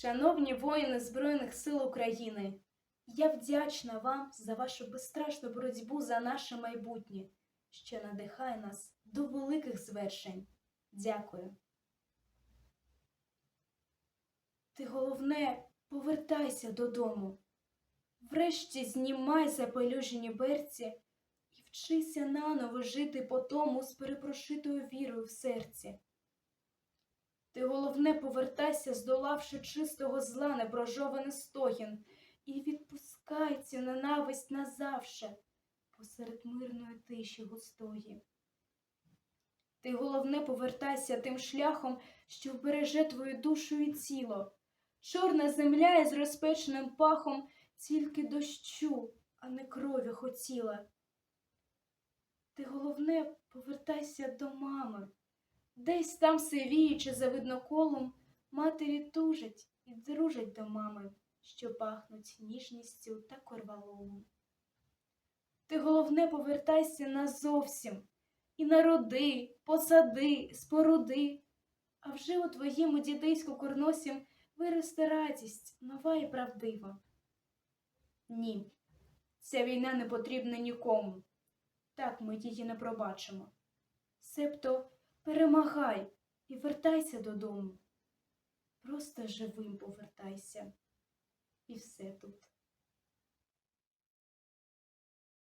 Шановні воїни Збройних сил України, я вдячна вам за вашу безстрашну боротьбу за наше майбутнє, що надихає нас до великих звершень. Дякую. Ти головне, повертайся додому. Врешті знімай запелюжені берці і вчися наново жити по тому з перепрошитою вірою в серці. Ти головне повертайся, здолавши чистого зла непрожований стогін, і відпускай цю ненависть назавше посеред мирної тиші густої. Ти головне повертайся тим шляхом, що вбереже твою душу і тіло. Чорна земля із розпеченим пахом тільки дощу, а не крові хотіла. Ти головне повертайся до мами. Десь там сивіючи за видноколом, матері тужать і дружать до мами, що пахнуть ніжністю та корвалолом. Ти головне повертайся назовсім і народи, посади, споруди, а вже у твоєму дідиську корносім виросте радість, нова і правдива. Ні, ця війна не потрібна нікому. Так ми її не пробачимо. Себто перемагай і вертайся додому. Просто живим повертайся. І все тут.